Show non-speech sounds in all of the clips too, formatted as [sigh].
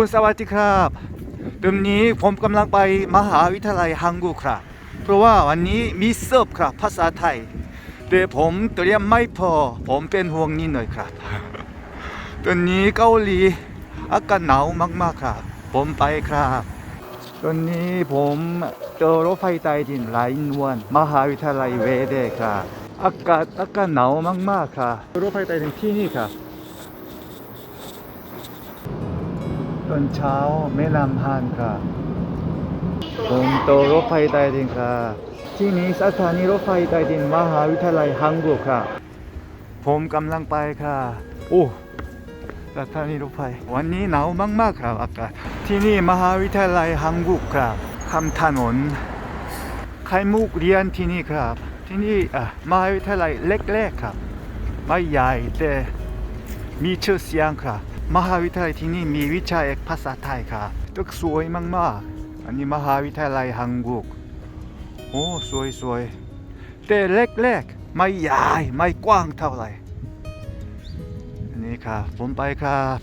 คนสวัสดีครับเดิมนี้ผมกำลังไปมหาวิทยาลัยฮังกูครับ เพราะว่าวันนี้มีเซิร์ฟครับภาษาไทยแต่ผมเตรียมไม่พอ ผมเป็นห่วงนิดหน่อยครับตอนนี้เกาหลีอากาศหนาวมากๆครับ ผมไปครับ ตอนนี้ผมเจอรถไฟใต้ดินหลายนวนมหาวิทยาลัยเวเดครับอากาศอากาศหนาวมากๆครับรถไฟใต้ดินที่นี่ครับ ตอนเช้าแม่น้ำฮานครับผมโตรถไฟใต้ดินครับที่นี้สถานีรถไฟใต้ดินมหาวิทยาลัยฮังกูครับผมกำลังไปครับโอ้สถานีรถไฟ วันนี้หนาวมากๆครับอากาศ ที่นี่มหาวิทยาลัยฮังกูครับคำถนนไข่มุกเรียนที่นี่ครับ ที่นี่อะมหาวิทยาลัยเล็กๆครับ ไม่ใหญ่แต่มีชื่อเสียงครับ มหาวิทยาลัยที่นี่มีวิชาเอกภาษาไทยค่ะตึกสวยมากๆ อันนี้มหาวิทยาลัยฮังกุกโอ้สวยสวยแต่เล็กๆไม่ใหญ่ไม่กว้างเท่าไหร่นนี้ค่ะผมไปครับ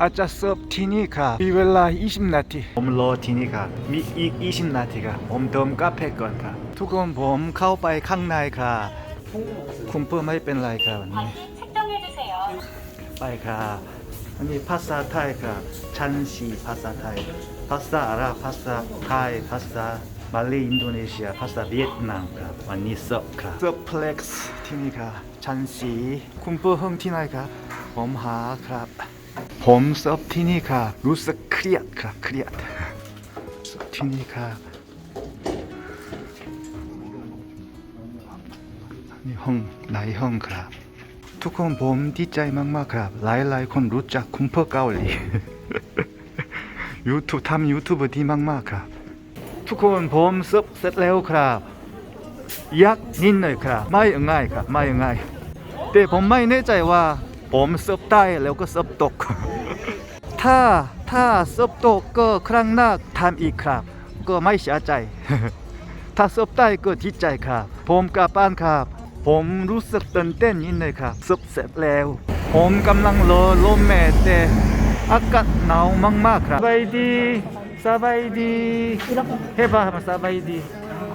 อาจจะเสิร์ฟที่นี่ค่ะมีเวลา 20 นาทีผมรอที่นี่ค่ะมีอีก 20 นาทีค่ะผมเติมกาแฟก่อนค่ะ ทุกคนผมเข้าไปข้างในค่ะ คุณเพื่อไม่เป็นไรค่ะวันนี้ไปค่ะ อันนี้ภาษาไทยครับชันชีภาษาไทย ภาษาอาหรับภาษาไทย ภาษามาเลอินโดนีเซีย ภาษาเวียดนามครับวันนี้สิร์ฟครับเสิร์เพล็กซ์ที่นี่ครับชันชีคุณเพื่อห้องที่ไหนครับผมหาครับ ผมสิร์ฟที่นี่ครับรู้สึกเครียดครับเครียดเสิร์ฟที่นี่ครับนี่ห้องไหนห้องครับ ทุกคนผมดีใจมากๆครับ หลายๆ คนรู้จักคุณพ่อเกาหลียูทูบทำยูทูบดีมากๆครับ ทุกคนผมซับเสร็จแล้วครับยักนิดหน่อยครับ ไม่ง่ายครับไม่ง่ายแต่ผมไม่แน่ใจว่า ผมซับได้แล้วก็ซับตก ถ้าถ้าซับตกก็ครั้งหน้าทำอีกครับ ก็ไม่เสียใจ ถ้าซับได้ก็ดีใจครับ ผมกลับบ้านครับ ผมรู้สึกตื่นเต้นนิดหน่อยครับซับเสร็จแล้ว ผมกำลังรอลมแม่แต่อากาศหนาวมากๆครับสบายดีสบายดี해봐 한번สบายดี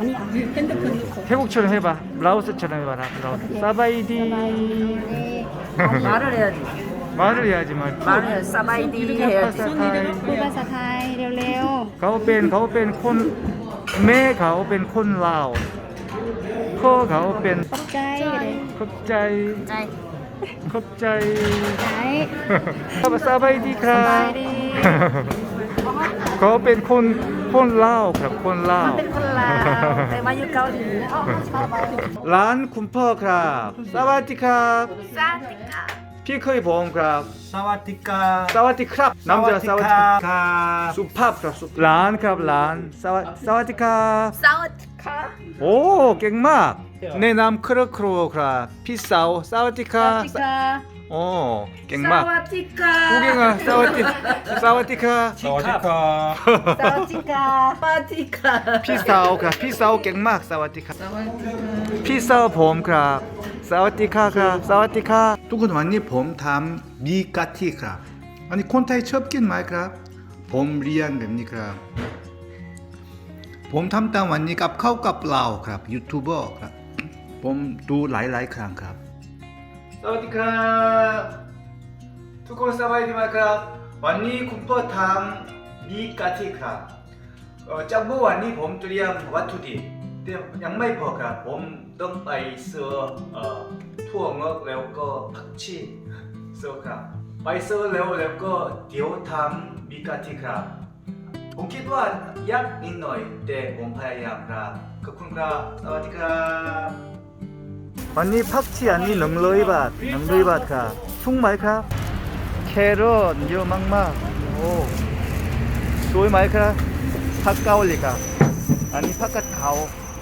아니, 아니, 핸드폰 놓고. 태국처럼 해봐 라오스처럼 해봐라 라오스 사바이디 말을 해야지. 말을 해야지 말 말을 해야지. 사바이디 해야지. 사바이 พูดภาษาไทยเร็ว เขาเป็นเขาเป็นคนแม่เขาเป็นคนลาว ขอเขาเป็นขอบใจเลยขอบใจ.ขอบใจไหนครับสบายดีครัสบาบยดีเขาเป็นคนคนเล่าครับคนเล่าเป็นคนลาวแต่มาอยู่เกาหลีร้านคุณพ่อครับ สวัสดีครับ สวัสดีครับ พี่เคยผมครับสวัสดีครัสวัสดีครับน้ำจะสวัสดีครับสุภาพครับสุภาพร้านครับร้านสวัสสวัสดีครับซาติกาโอ้เก่งมากแนะนำครอบครัวครับพี่สาวสวัสดีครับติกาโอ้เก่งซามากวัสดีกากูเก่งอะสวัสดีสวัสดีครับสวัสดีครับซาติกาปาติกาพี่สาวครับพี่สาวเก่งมากสวัสดีครับพี่สาวผมครับ สวัสดีครับครับสวัสดีครับทุกคนวันนี้ผมทำมีกะทิครับ อันนี้คนไทยชอบกินไหมครับ ผมเรียนแบบนี้ครับ ผมทำตามวันนี้กับเข้าวกับเราครับยูทูบเบอร์ครับ ผมดูหลายๆครั้งครับ สวัสดีครับ ทุกคนสบายดีไหมครับ วันนี้คุณพ่อทำมีกะทิครับเอ่อจากเมื่อวานนี้ผมเตรียมวัตถุดิบ แต่ยังไม่พอครับผมต้องไปซื้อเอ่อถั่วงอกแล้วก็ผักชีซื้อครับไปซื้อแล้วแล้วก็เดี๋ยวทำมีกะทิครับผมคิดว่ายากนิดหน่อยแต่ผมพยายามครับขอบคุณครับสวัสดีครับวันนี้ผักชีอันนี้หนึ่งร้อยบาทหนึ่งร้อยบาทครับชุ่งไหมครับแครอทเยอะมากๆโอ้สวยไหมครับผักเกาหลีครับอันนี้ผักกาดขาวอันนี้อร่อยมากๆเมืองไทยสตรอเบเกา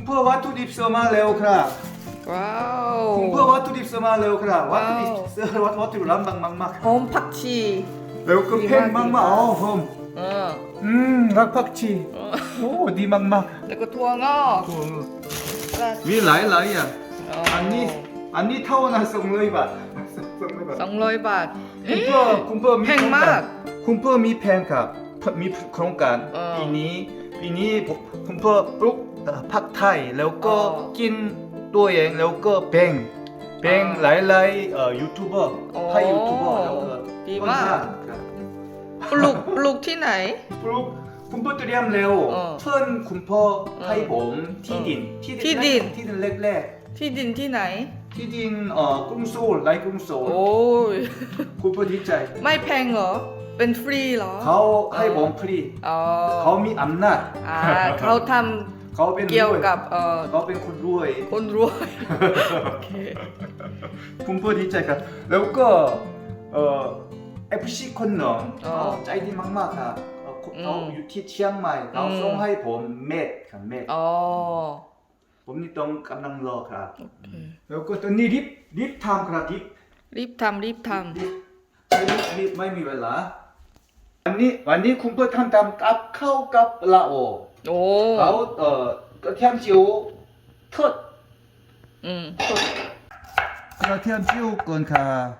บคุณพ่อวัตถุดิบซื้อมาแล้วครับว้าวคุณพ่อวัตถุดิบซื้อมาแล้วครับวัตถุดิบว้าวซื้อวัตวัตถุดิบร้านบางมากหอมผักชีๆแล้วก็เพ่งมากๆอ๋อหอมเอออืมรักผักชีโอ้ดีมากแล้วก็ถั่วงอกๆมีหลายหลายอย่างอันนี้อันนี้เท่านั้นสองร้อยบาทสองร้อยบาทสองร้อยบาทคุณพ่อคุณพ่อมีแพงมากคุณพ่อมีแผนครับมีโครงการเออปีนี้ปีนี้ผมคุณพ่อปลูก เอ่อผักไทยแล้วก็เออกินตัวเองแล้วก็แบ่งแบ่งเออหลายๆเอ่อยูทูบเบอร์โอ้ไทยยูทูบเบอร์แล้วก็ดีมาก คนทนครับปลูกปลูกที่ไหน ปลูกคุณพ่อเตรียมเร็วเออเพื่อนคุณพ่อให้ผมที่ดินที่ดิน ที่ดินแรกที่ดินที่ไหน ๆที่ดินเอ่อกรุงโซลไลกรุงโซลโอ้ย คุณพ่อดีใจ ไม่แพงเหรอ เป็นฟรีเหรอ เขาให้ผมฟรีอ๋อเขามีอำนาจ อ่าเขาท เขาเป็นำเกี่ยวกับเอ่อเขาเป็นคนรวย คนรวยโอเคผมพูดดีใจครับ แล้วก็เอ่อ FC คนหนึ่งอ๋อเขาใจดีมากๆครับเขาเขาอืมอยู่ที่เชียงใหม่เขาอืมส่งให้ผมเม็ดครับเม็ดอ๋อผมนี่ต้องกำลังรอครับโอเคแล้วก็ตอนนี้รีบรีบทำครับรีบรีบทำรีบทรีบรีบรีบไม่มีเวลาวันนี้วันนี้คุณเพื่อทำทำกับข้าวกับลาโอำโอ้เขาเอ่อกระเทียมเจียวทอดอืมกระเทียมเจียวก่อ 오. 아웃 어 그 태양지오 텄. 응. 그가 태양지오 건카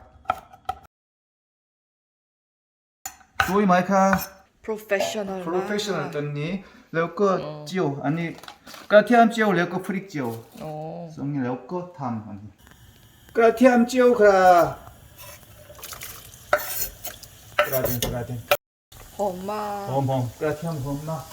조이 마이카 프로페셔널. 프로페셔널 떴니 레오커 어. 지오 아니 그러니까 그가 태양지오 레오커 프릭 지오 오. 어. 성이 레오커 탐 아니 그가 태양지오 그라 그라딘 그라딘. 엄마. 범범 그라 태양 범마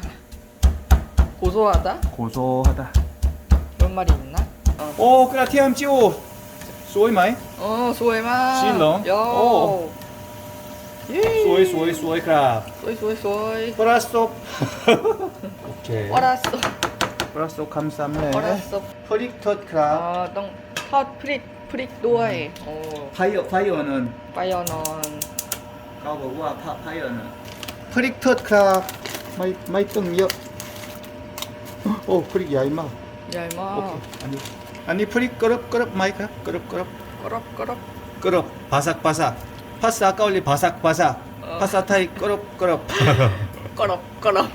고소하다? 고소하다. 이런 말이 있나? 어, 오, 그래 티암 찌오. 소이 마이. 어 소에마. 실롱. 요. 오. 예. 소이 소이 소이 크랍. 소이 소이 소이. 브라스톱. 오케이. 알았어. 브라스톱 감사합니다. 알았어. 프릭텟 크랍. 아, 똥. 텄 프릭 프릭 노아이. 어. 파이어 파이어는 빠이어넌. 까보고 아파 파이어는. 프릭텟 크랍. 마이 마이 똥이요. 어, 프릭, 야, 임마. 야 임마. 아니, 아니 프리 끄럽 끄럽 마이크 끄럽 끄럽. 끄럽 끄럽. 끄럽 바삭 바삭. 파스 아까 올린 바삭 바삭. 어. 파사타이 끄럽 끄럽. [laughs] 끄럽 끄럽.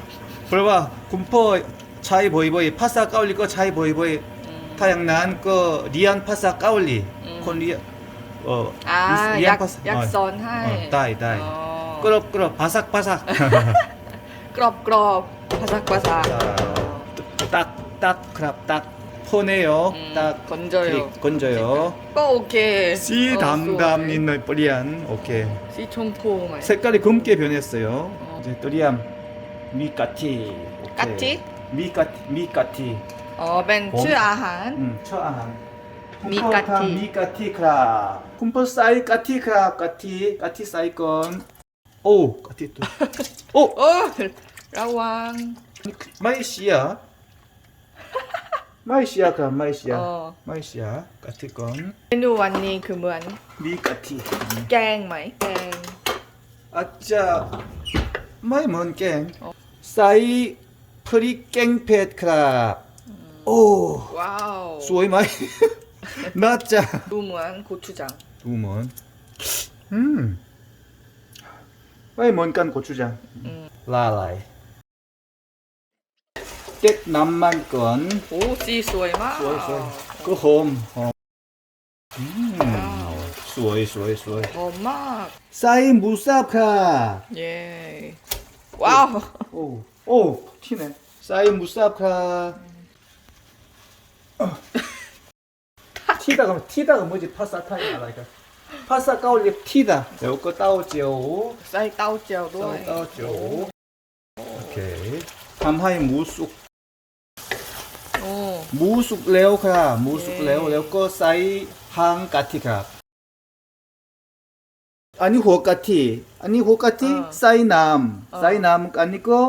불봐 군포 차이 보이보이 파스 아까 올린 거 차이 보이보이. 음. 타양난 거 리안 파스 까올리, 음. 콘리, 어. 아, 리안 약, 파스. 약선 어, 어, 하이. 어, 다이 다이. 어. 끄럽 끄럽 바삭 바삭. [laughs] 끄럽 끄럽 바삭 바삭. 딱, 딱, 크랍, 딱. 퍼내요. 음, 딱. 건져요. 클릭, 건져요. 어, 오케이. 씨 어, 담담 네. 있는 뿌리안. 오케이. 시총포 색깔이 검게 변했어요. 어. 이제 뿌리안. 미까티. 까티? 미까티. 미까티. 어, 벤 봄. 츠아한. 음, 처아한. 미까티. 미까티 크라 쿰퍼 사이 까티 크라 까티. 까티 사이건. 오, 까티 또. [laughs] 오. 어, 라왕. 마이 씨야. 마이시아 가 마이시아 어. 마이시아 같은 건 เมนูวันนี้คือเหมือน 미까티 แกงไหมแกง 아짜 마이 먼깽 어. 사이 프리 깽펫 크랍 오 ว้าว 수오이 마이 나짜 ดูเหมือนกูชูจัง 두먼 음 마이 먼깐 고추장 라라이 600 남만 건. 오, sí, soy más. Soy, soy. Go home. home. 음, soy, soy, soy. Oh, más. 싸이 무사카. 예. 와우. 오, 오, 튀네. 싸이 무사카. [laughs] 티다가 티다가 뭐지? 파사타이 나라니까. 파사 까올리 티다. 요거 따오지요. 싸이 따오지요도. 싸이 따오지요. 오케이. 밤하이 무쑥 ห้หมูสุกโอ้หมูสุกแล้วครับหมูสุกแล้วเย้แล้วก็ใส่หางกะทิครับ อันนี้หัวกะทิอันนี้หัวกะทิใส่น้ำใส่น้ำอันนี้ก็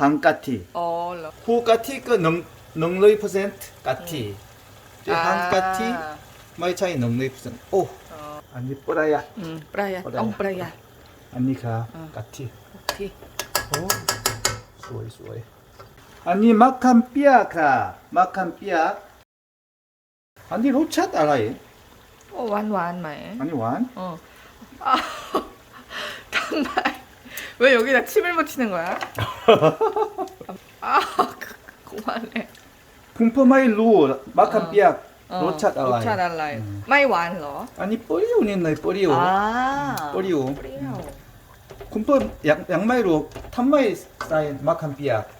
หางกะทิอ๋อเหรอหัวกะทิก็หนึ่งหนึ่งร้อยเปอร์เซ็นต์กะทิแต่หางกะทิอ่าไม่ใช่หนึ่งร้อยเปอร์เซ็นต์โอ้อ๋ออันนี้ประหยัดอืมประหยัดประหยัดต้องประหยัดอันนี้ครับอ่ากะทิที่โอ้สวยสวย 아니 막한 삐약라 막한 삐약 아니 로차 알아요? 어, 완, 완, 마에. 아니 완? 어. 아, [laughs] 정말. 왜 여기다 침을 묻히는 거야? 아, 고만해. 공포마이 로 막한 어. 삐약 어, 로차 알아요? 로차 달라요. 음. 마이 완, 로. 아니 뿌리오 냈나 뿌리오 아. 음, 뿌리오 뿌리오. 공포 음. 양 양마이로 탐마이 사인 막한 삐약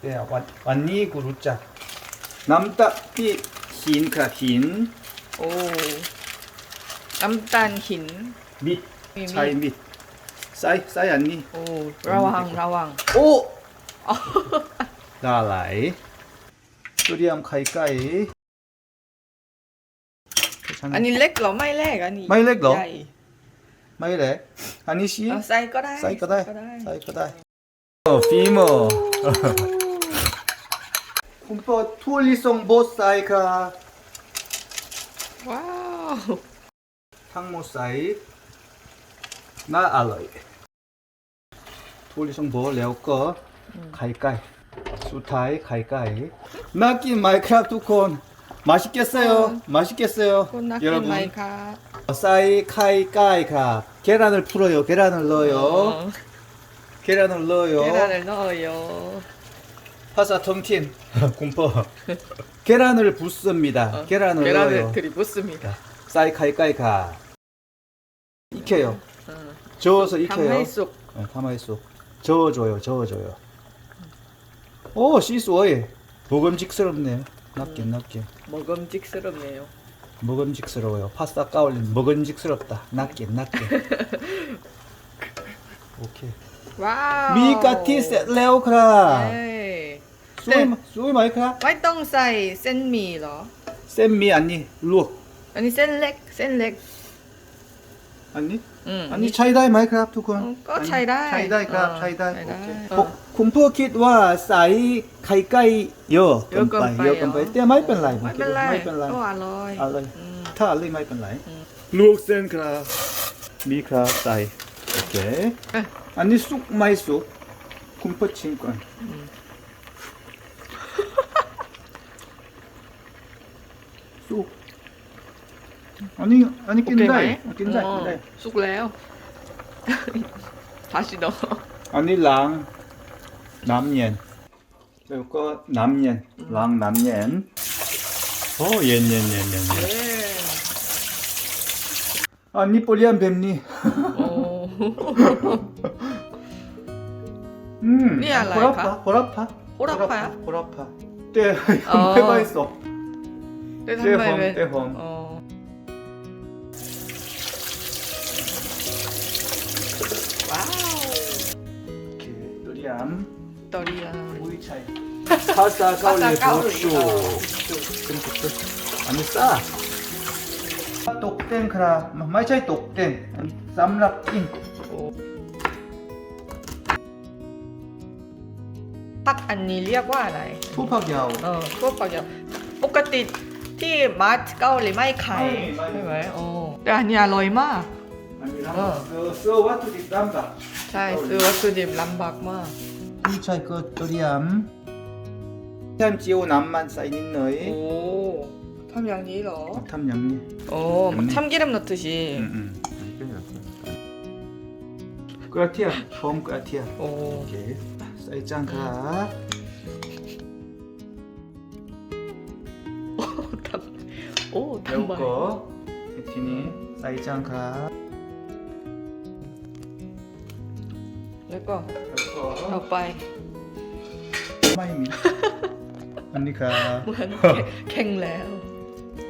เนี่ยวันวันนี้กูรู้จักน้ำตาลพี่หินค่ะหินน้ำตาลขิงใช่ไหมใส่ใส่อันนี้ระวังระวัง โอ้ลาไหลตุเรียมไข่ไก่อันนี้เล็กเหรอไม่เล็กอันนี้ไม่เล็กเหรอไม่เละอันนี้ชิ้อใส่ก็ได้ใส่ก็ได้ใส่ก็ได้ 어, 비머. 콤퍼 투올리송 보사이카 와우. 탕모사이 나 알로이. 투올리송 보 레오꺼 음. 가이까이 수타이 가이까이 나낀 마이크라프트 콘 맛있겠어요. 어. 맛있겠어요. 여러분 마이카. 어, 사이 카이 까이 카 계란을 풀어요. 계란을 넣어요. 계란을 넣어요. 계란을 넣어요. 파사 톰틴. [laughs] 군퍼 계란을 붓습니다. 어, 계란을 계란을 넣어요. 들이붓습니다. 사이 카이까이 가 익혀요. 어. 저어서 익혀요 가마이 쏙. 네, 가만히 있어. 저어줘요 저어줘요. 오 시스워이. 먹음직스럽네요 낫긴 낫긴. 먹음직스럽네요. 먹음직스러워요. 파스타 까올린 먹음직스럽다. 낫긴 낫긴. [laughs] 오케이 와 우. มีกะทิเสร็จแล้วครับเอ้ย สวยไหมสวยไหมครับไม่ต้องใส่เส้นหมี่เหรอ เส้นมีอันนี้ลวกอันนี้เส้นเล็กเส้นเล็ก อันนี้ อืม อันนี้ใช้ได้ไหมครับ ทุกคนก็ใช้ได้ใช้ได้ครับเออใช้ได้ใช้ได้โอเคเออผมคุณพ่อคิดว่าใส่ไข่ไก่เยอะเกินไปเยเยอะอะเกิเกินนไปไปแต่ไม่เป็นไรไม่เป็นไรไม่เป็นไร ก็อร่อยอะไร อืม ถ้าอะไรไม่เป็นไร อืม ลวกเส้นครับ มีครับใส่ โอเค เอ้ย 아니 쑥 마이 쑥. 군포친권. 음. 쑥. 아니 아니 낀다이. 어, 낀다이 어, 낀다이. 쑥 레요? [laughs] 다시 넣어. 아니 랑. 남년. 이거 남년. 음. 랑 남년. 어옌옌옌옌옌아니 예. 뻘리한 뱀니. [laughs] 음. 위에 알라이카? 호라파, 호라파. 호라파야? 호라파. 때 어. [laughs] 해봐 있어. 때홈, 때홈. 어. 와우. 이렇게 또리암. 또리암. 우이차이. 파사 까울리 도쇼. 아니 싸. 아, 똑땡 크라. 뭐, 마이차이 똑땡. 쌈락인. ป็นตุ๊กอันนี้ซ่าตกแต่งครับไม่ใช่ตกแต่งอันนี้สำหรับกิน ผักอันนี้เรียกว่าอะไร ผู้ผักยาว เออพวกผักยาวปกติที่มาร์ทเกาหลีไม่ขาย ไม่ไม่ ใช่ไหมโอ้แต่อันนี้อร่อยมาก อันนี้ เออ เออเสื้อวัตถุดิบลำบาก ใช่ซื้อวัตถุดิบลำบากมาก ผู้ชายก็เตรียมแค่เจียวน้ำมันใส่นิดหน่อย โอ้ทำอย่างนี้เหรอ ทำอย่างนี้ โอ้ อืม 참기름 넣듯이 อืม อืมกระเทียมหอมกระเทียม โอ้ โอเค[laughs] ใส่จานครับ ทำโอ้ แล้ว ทำไม ก็ทีนี้ใส่จานครับ แล้วก็ แล้วก็ เอาไป ไม่มี อันนี้ครับ เหมือนแข็งแล้ว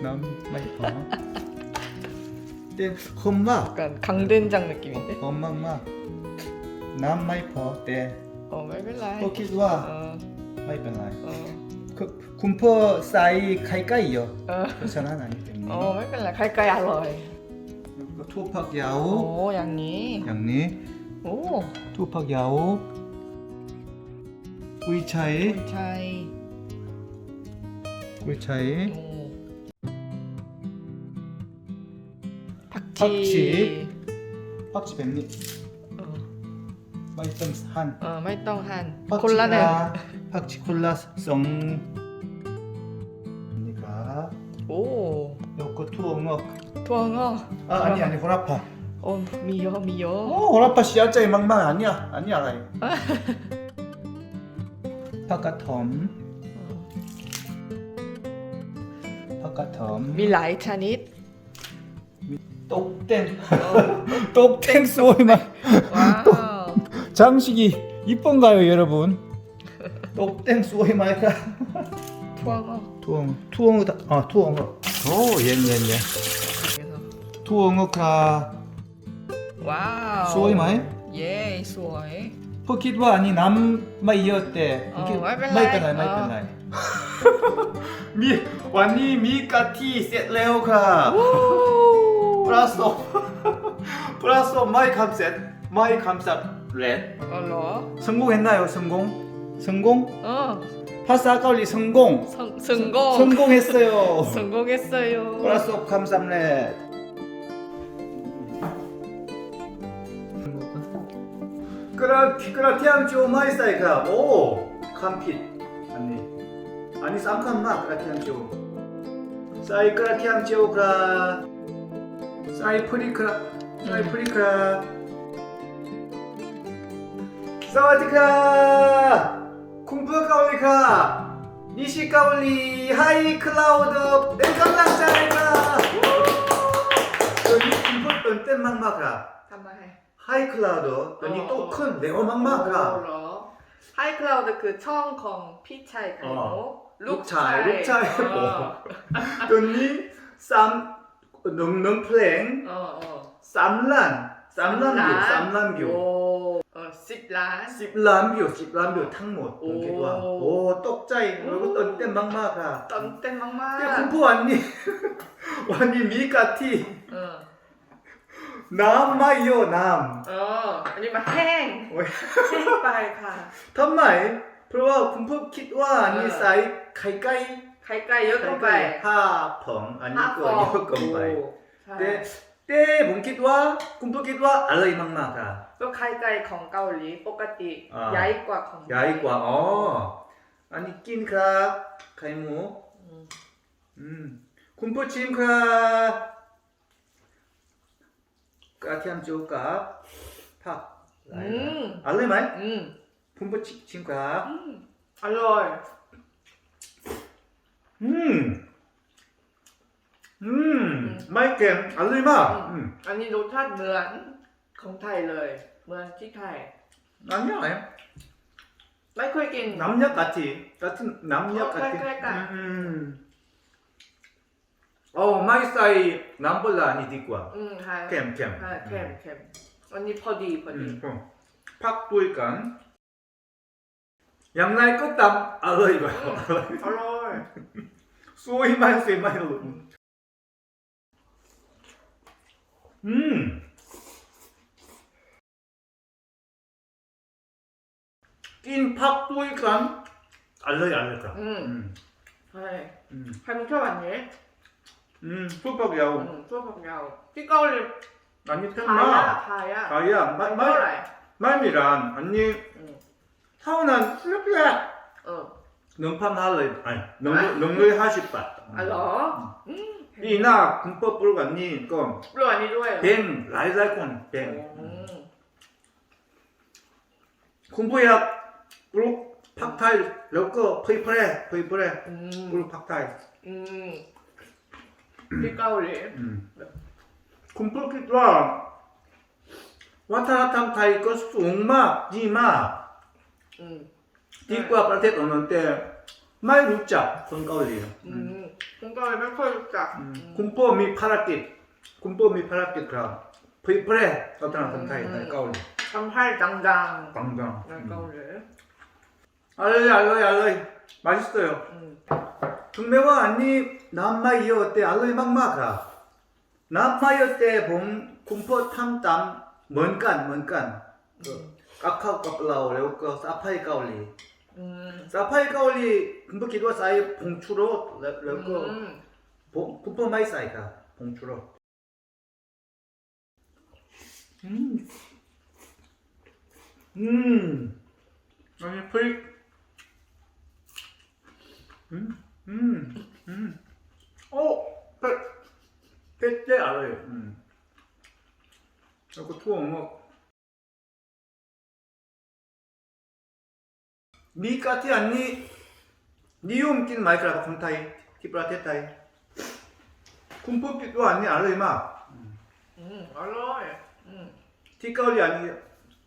น้ำไม่พอเต็มหอมมาก 약간 강된장 느낌인데 หอมมากมากๆ น้ำไม่พอแต่อ๋อไม่เป็นไรก็คิดว่าเออไม่เป็นไรเออคือคุณพ่อใส่ไข่ไก่เยอะเออเพราะฉะนั้นอันนี้เป็นนี้อ๋อไม่เป็นไรไข่ไก่อร่อยแล้วก็ถั่วผักยาวโอ้อย่างนี้อย่างนี้โอ้ถั่วผักยาวกุยช่ายคุณชัยกุยช่ายโอ้ผักผักชีชี ผักชีแบบนี้เออ 마이똥 한. 어, 말똥한 곤란해. 팍치 콜라 성. 그러니까 오, 요거 투엉어. 도망어. 아 아니 아니 호라파. 어, 미여 어 미여. 호라파 씨앗자이 막만 아니야 아니야 아니. 파카텀 파카텀. 밀라이 차닛 똑땡 어, 똑땡 [laughs] 소이만. 장식이 이쁜가요 여러분? 똑땡 수호이 마이카 투어가 투엉 투엉 아 투엉 오예예예. 투엉 카. 와우. 수호이 예, 어, 어. [laughs] [laughs] 마이 예 수호이 포켓바 아니 남마 이었대 마이카나이 마이카나이 미 완니 미까티 셋레오카. 플러스 플러스 마이 감셋. 마이 감셋 렛 얼러 성공했나요? 성공? 성공? 어 파스 아까울리 성공! 성, 성공 성공했어요. [laughs] 성공했어요 플러스 옥 감삼렛. 그라 그라 태양 좀 많이 쌓이가 오 캄핏 아니 아니 쌈캄마 그라 태양 좀 싸이 그라 태양 좀 그라 싸이 프리크라 싸이 프리크라 사와디카! 쿵푸카올리카! 니시카올리 하이 클라우드 깜짝짝이다! 이번 땐 막막아 잠깐만 하이 클라우드 어. 또큰 네오 막막아 몰라 하이클라우드 그 청콩 피차이 그리고 룩차이 룩차이. 뭐 또니 쌈 능능 플랭. 어, 어. 쌈란 쌈란교 쌈란교. สิบล้านสิบล้านวิสิบล้านวิวทั้งหมดผมคิดว่าโอ้ โอ้ตกใจแล้วก็ตื่นเต้นมากมากค่ะตื่นเต้นมากแต่คุณผู้วันนี่วันนี้มีกะทิๆน้ำไม่เยอะน้ำเออ อันนี้มาแห้งแห้งไปค่ะ ทำไม เพราะว่าคุณผู้คิดว่านี่ใส่ไข่ไก่ไข่ไก่เยอะเกินไปห้าผงอันนี้ก็เยอะเกินไปแต่แต่ผมคิดว่าคุณผู้คิดว่าอร่อยมากๆค่ะ ก็ไข่ไก่ของเกาหลีปกติอ่า ใหญ่กว่าของใหญ่กว่าอ๋ออันนี้กินครับไข่หมู อืมอืมคุณพ่อชิมครับกระเทียมจุกกับผักหลายอืมอร่อยไหมอืมคุณพ่อชิมครับอืมอร่อยอืมอืมไม่เค็มอร่อยมากอืมอันนี้รสชาติเหมือนของไทยเลย เหมือนที่ไทย อันนี้อะไร ไม่เคยกิน 남녀 같이 같은 남녀 어, 같은 그래, 그러니까. 음. 어 마이사이 남볼라 아니 디과 อืมค่ะ 캠 캠. ค่ะเค็มเค็มอันนี้พอดีพอดี 음, 어. 팍도이간 양날 끝담 알로이가 อร่อย 소이만 세마이로 음. 낀팍도 일단 알러이 알릴까. 응. 응. 응. 음, 잘 뭉쳐봤니? 음, 수박이야. 응, 수업하고. 띠까올리 아니 다야, 텐마. 다야. 아야, 말 말미란 언니 음. 응. 타운한 수박이야. 어. 넘판 할래. 아니, 넘 넘을 아. 하십바. 알어. 음. 음. 이나 군법 불관니 그 별로 많이 좋아해요. 뱅 라이살콘 뱅 음. 군부약 블록 팍타일 럭거 페이퍼레 페이퍼레 음, 블록 팍타일 음, 빛가울이. 음. 쿰포키트와 와타라탐 타이 거스 옹마 니마 음, 디과 빨테 넣는데 마이 루자 손가울이에요. 음. 음, 공감을 베풀어줬다. 음. 군포미 파라깃 군포미 파라깃 그라 페이퍼레 와타라탐 타이 음. 가울 38 당당. 광장 음. 날까울이. 알로이 알로이 알로이 맛있어요. 중매와 아니 남마이어 때 알로이 막막라. 남마이어 때봄 군포 탐땀 먼간 먼간. 까카오 까플라오 레오카 사파이 까올리. 사파이 까올리 군포 기도와 사이 봉추로 레오카 군포 마이 사이가 봉추로. 음. 음. 아니 프릭 음. 음. 음. 어. 배. 배때 알아요. 음. 그리고 투어 뭐 니 까티 아니 니움 낀 마이크라고 콘타이 티브라테타이 군법기도 아니 알아요 마 อืมอร่อยอืม 티까올리 아니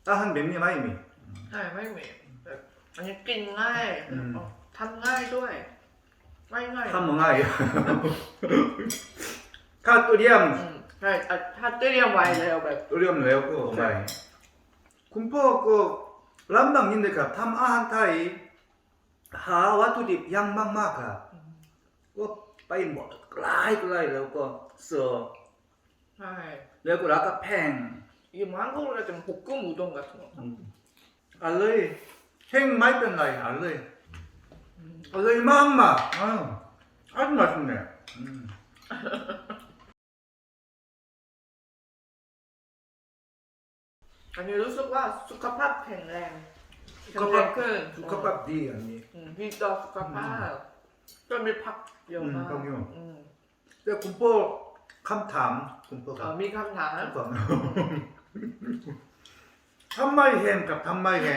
따한 맵니 마이미 ใช่ไม่มีแบบอันนี้กินง่าย อืม ทำง่ายด้วย ง่ายง่ายทำง่าข้าตัวเดียมใช่ถ้าตัวเดียมไวแล้วแบบตัวเดียมแล้วก็ไวคุณพ่อก็ลำบากนิดนึงครับทำอาหารไทย หาวัตถุดิบยังมากๆครับก็ไปหมดไกลไกลแล้วก็เสือใช่แล้วก็ราคาแพงยี่ห้อของเราจะเป็นหกกุ้งอุด้งกับทั้งมดอะไรเฮงไม่เป็นไรหาเลย 막마 아유 아주 맛있네 음. 아니 รู้สึกว่าสุขภาพแข็งแรงแข็งแร 두컵밥 งขึ้น 두컵밥 디 언니 อืมดีต่อสุขภาพก็มีผักเยอะมาก อืมผักเยอะ อืม 근데 군법 감탐 เอ่อ 군법가 มีคำถาม 한마이 햄กับ 한마이 햄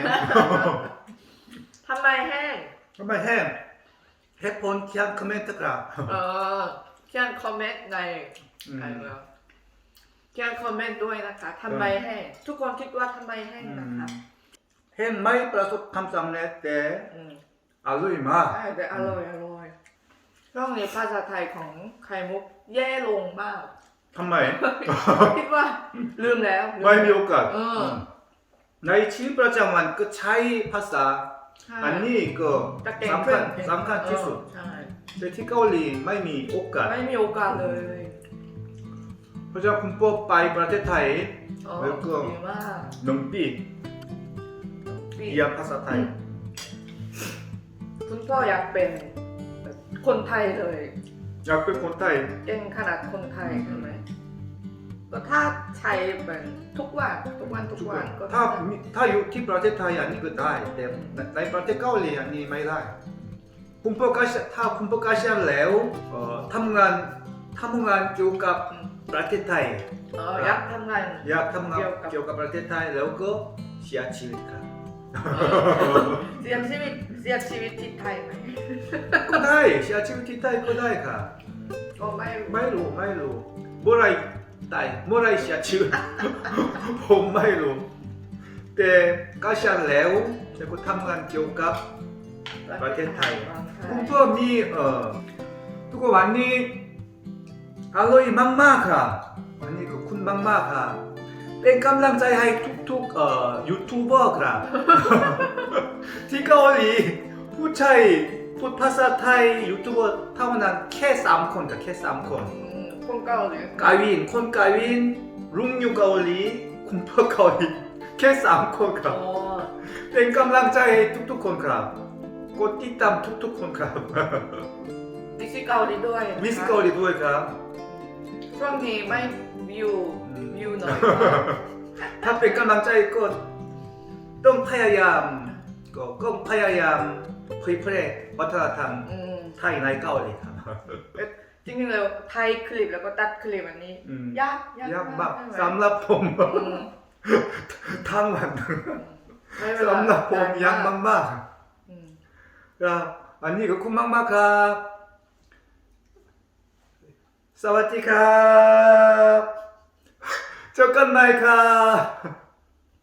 ทำไมแห้ง ทำไมแห้งเหตุผลเขียนคอมเมนต์ตะกร้า เออเคียนคอมเมนต์ในอืม ไอเวลเขียนคอมเมนต์ด้วยนะคะทำไมแห้งทุกคนคิดว่าทำไมแห้งนะคะเห็นไม่ประสบความสำเร็จแต่อร่อยมากอแต่อร่อยอร่อยร่องในภาษาไทยของไข่มุกแย่ลงมาก ทำไม คิดว่าลืมแล้วไม่มีโอกาสในชีวิตประจำวันก็ใช้ภาษา อันนี้ก็สำคัญสำคัญที่สุดเออใช่แต่ที่เกาหลีไม่มีโอกาส ไม่มีโอกาสเลยเพราะฉะนั้นคุณพ่อไปประเทศไทยแล้วก็ ดีมากหนึ่งปีเรียนภาษาไทย คุณพ่ออยากเป็นคนไทยเลย อยากเป็นคนไทย เก่งขนาดคนไทยใช่ไหม ก็ถ้าใช้เป็นทุกวันทุกวันทุกวันก็ถ้ามีถ้าอยู่ที่ประเทศไทยอันนี้ก็ได้แต่ในในประเทศเกาหลีอันนี้ไม่ได้คุณป๊อบก็ถ้าคุณป๊อบก็เรียนแล้วเอ่อทำงานทำงานเกี่ยวกับอืมประเทศไทยเอออยากทำงานอยากทำงานเกี่ยวกับเกี่ยวกับประเทศไทยแล้วก็เสียชีวิตครับเสียชีวิตเสียชีวิตที่ไทยไหมก็ได้เสียชีวิตที่ไทยก็ได้ค่ะก็ไม่ไม่รู้ไม่รู้เมื่อไร ตายเมื่อไรเสียชีวิตผมไม่รู้แต่ก็ฉันแล้วแล้วก็ทำงานเกี่ยวกับประเทศไทยคุณก็มีเอ่อทุกวันนี้อร่อยมากๆค่ะวันนี้ขอบคุณมากๆค่ะเป็นกำลังใจให้ทุกๆเอ่อยูทูบเบอร์ครับที่เกาหลีผู้ชายพูดภาษาไทยยูทูบเบอร์เท่านั้นแค่สามคนกับแค่สามคน อืมคนเกาหลีกาวินคนกาวินลุงอยู่เกาหลีคุณพ่อเกาหลีแค่สามคนครัอ๋บอเป็นกำลังใจให้ทุกๆคนครับกดติดตามทุกๆคนครับมิสซิเกาหลีด้วยนะคะมิสเกาหลีด้วยครับช่วงนี้ไม่วิวอืมวิวหน่อยถ้าเป็นกำลังใจก็ต้องพยายามก็ก็พยายามเผยแพร่วัฒนธรรมอืมไทยในเกาหลีครับ จริงๆแล้วไทยคลิปแล้วก็ตัดคลิปอันนี้ อืม ยากยากยากมากใช่ไหสำหรับผม อืมทั้งวันใช้เวลาสำหรับผมยากมากอืมๆครับอันนี้ก็คุณมากๆครับ สวัสดีครับเจอกันใหม่ครับ